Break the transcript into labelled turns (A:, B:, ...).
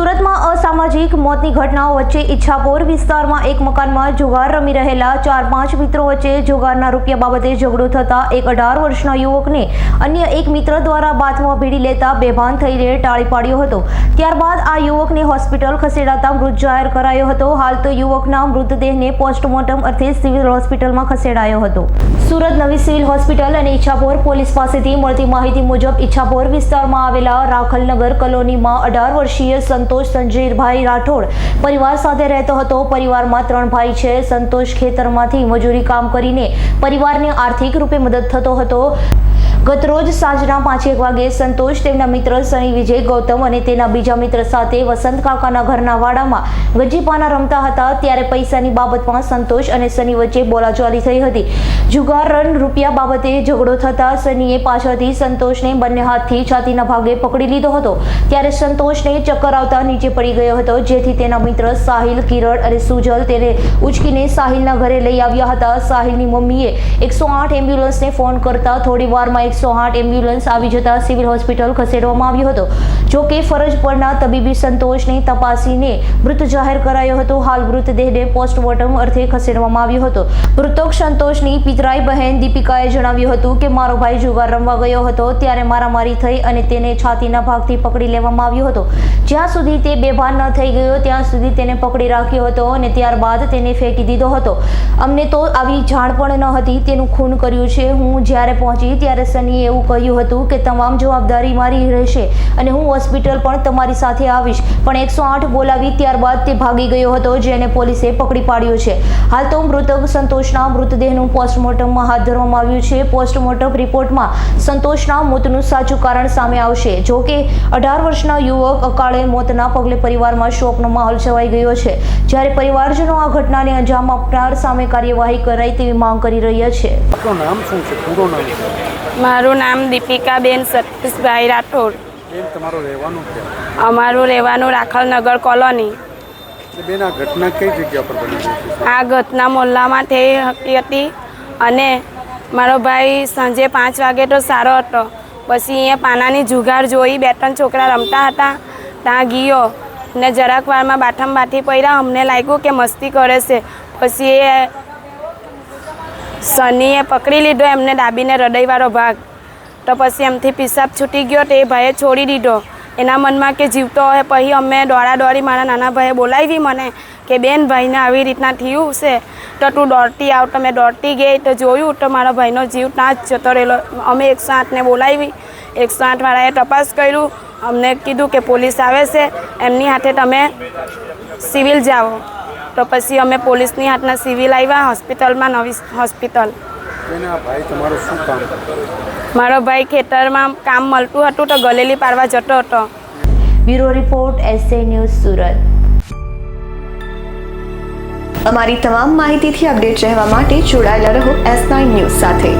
A: સુરતમાં અસામાજિક મોતની ઘટનાઓ વચ્ચે ઈચ્છાપોર વિસ્તારમાં એક મકાનમાં જુગાર રમી રહેલા ચાર પાંચ મિત્રો વચ્ચે જુગારના રૂપિયા બાબતે ઝઘડો થતા એક અઢાર વર્ષના યુવકને અન્ય એક મિત્ર દ્વારા બાથમાં ભીડી લેતા બેભાન થઈને ટાળી પાડ્યો હતો. ત્યારબાદ આ યુવકને હોસ્પિટલ ખસેડાતા મૃત જાહેર કરાયો હતો. હાલ તો યુવકના મૃતદેહને પોસ્ટમોર્ટમ અર્થે સિવિલ હોસ્પિટલમાં ખસેડાયો હતો. સુરત નવી સિવિલ હોસ્પિટલ અને ઈચ્છાપોર પોલીસ પાસેથી મળતી માહિતી મુજબ ઈચ્છાપોર વિસ્તારમાં આવેલા રાખલનગર કોલોનીમાં અઢાર વર્ષીય સંતોષ સંજીરભાઈ રાઠોડ પરિવાર સાથે રહેતો હતો. પરિવારમાં ત્રણ ભાઈ છે. સંતોષ ખેતરમાંથી મજૂરી કામ કરીને પરિવારને આર્થિક રૂપે મદદ થતો હતો. ગતરોજ સાંજના પાંચેક વાગે સંતોષ તેમના મિત્ર સની, વિજય, ગૌતમ અને તેના બીજા મિત્ર સાથે વસંત કાકાના ઘરના વાડામાં ગજીપાના રમતા હતા ત્યારે પૈસાની બાબતમાં સંતોષ અને સની વચ્ચે બોલાચાલી થઈ હતી. જુગાર રન રૂપિયા બાબતે ઝઘડો થતા સનીએ પાછળથી સંતોષને બંને હાથથી છાતીના ભાગે પકડી લીધો હતો. ત્યારે સંતોષને ચક્કર આવતા નીચે પડી ગયો હતો, જેથી તેના મિત્ર સાહિલ, કિરણ અને સુજલ તેને ઉચકીને સાહિલના ઘરે લઈ આવ્યા હતા. સાહિલની મમ્મીએ એકસો આઠ એમ્બ્યુલન્સને ફોન કરતા થોડી વારમાં એકસો આઠ એમ્બ્યુલન્સ આવી જતા સિવિલ હોસ્પિટલ ખસેડવામાં આવ્યો હતો. જો કે ફરજ પરના તબીબી સંતોષને તપાસીને મૃત જાહેર કરાયો હતો. હાલ મૃતદેહને પોસ્ટમોર્ટમ અર્થે ખસેડવામાં આવ્યો હતો. મૃતક સંતોષની પિતરાઈ બહેન દીપિકાએ જણાવ્યું હતું કે, મારો ભાઈ જુગાર રમવા ગયો હતો, ત્યારે મારામારી થઈ અને તેને છાતીના ભાગથી પકડી લેવામાં આવ્યો હતો. જ્યાં સુધી તે બેભાન ન થઈ ગયો, ત્યાં સુધી તેને પકડી રાખ્યો હતો અને ત્યારબાદ તેને ફેંકી દીધો હતો. અમને તો આવી જાણ પણ ન હતી. તેનું ખૂન કર્યું છે. હું જ્યારે પહોંચી, ત્યારે સનીએ એવું કહ્યું હતું કે તમામ જવાબદારી મારી રહેશે અને હું હોસ્પિટલ પણ તમારી સાથે આવીશ. પણ એકસો આઠ બોલાવી ત્યારબાદ તે ભાગી ગયો હતો, જેને પોલીસે પકડી પાડ્યો છે. હાલ તો મૃતક સંતોષના મૃતદેહનું પોસ્ટમોર્ટમમાં હાથ ધરવામાં આવ્યું છે. પોસ્ટમોર્ટમ રિપોર્ટમાં સંતોષના મોતનું સાચું કારણ સામે આવશે. જો કે, અઢાર વર્ષના યુવક અકાળે મોતના પગલે પરિવારમાં શોકનો માહોલ છવાઈ ગયો છે. જ્યારે પરિવારજનો આ ઘટનાને અંજામ આપનાર સામે કાર્યવાહી કરાય તેવી માંગ કરી રહ્યા છે.
B: નામ શું છે? પૂરો નામ
C: મારું નામ દીપિકાબેન સતીશભાઈ રાઠોડ.
B: બેન તમારું રહેવાનું
C: અમારું રહેવાનું રાખલનગર કોલોની.
B: બેન આ ઘટના કઈ જગ્યા પર બની
C: આ ઘટના મોહલ્લામાં થઈ હતી હતી અને મારો ભાઈ સાંજે પાંચ વાગે તો સારો હતો. પછી અહીંયા પાનાની જુગાર જોઈ બે ત્રણ છોકરા રમતા હતા. ત્યાં ગયો ને જરાક વારમાં બાથમ બાથી પડ્યા અમને લાગ્યું કે મસ્તી કરે છે. પછી એ સનીએ પકડી લીધો, એમને દાબીને હૃદયવાળો ભાગ. તો પછી એમથી પિસાબ છૂટી ગયો તો ભાઈએ છોડી દીધો. એના મનમાં કે જીવતો હોય પછી અમે દોડા દોડી મારા નાના ભાઈએ બોલાવી મને કે, બેન, ભાઈને આવી રીતના થયું છે? તો તું દોડતી આવ. તો મેં દોડતી ગઈ તો જોયું તો મારા ભાઈનો જીવ ત્યાં જ જતો રહેલો. અમે એકસો આઠને બોલાવી. એકસો આઠવાળાએ તપાસ કર્યું. અમને કીધું કે પોલીસ આવે છે. એમની હાથે તમે સિવિલ જાઓ. તો પછી અમે પોલીસની હાથના સિવિલ આવ્યા હોસ્પિટલમાં નવી હોસ્પિટલ.
B: બેન આ ભાઈ તમારું શું કામ? કરતો
C: મારો ભાઈ ખેતરમાં કામ મળતું હતું તો ગલેલી પાડવા જતો હતો.
A: Bureau report SA news Surat.
D: અમારી તમામ માહિતીથી અપડેટ રહેવા માટે જોડાયેલા રહો એસ નાઇન ન્યૂઝ સાથે.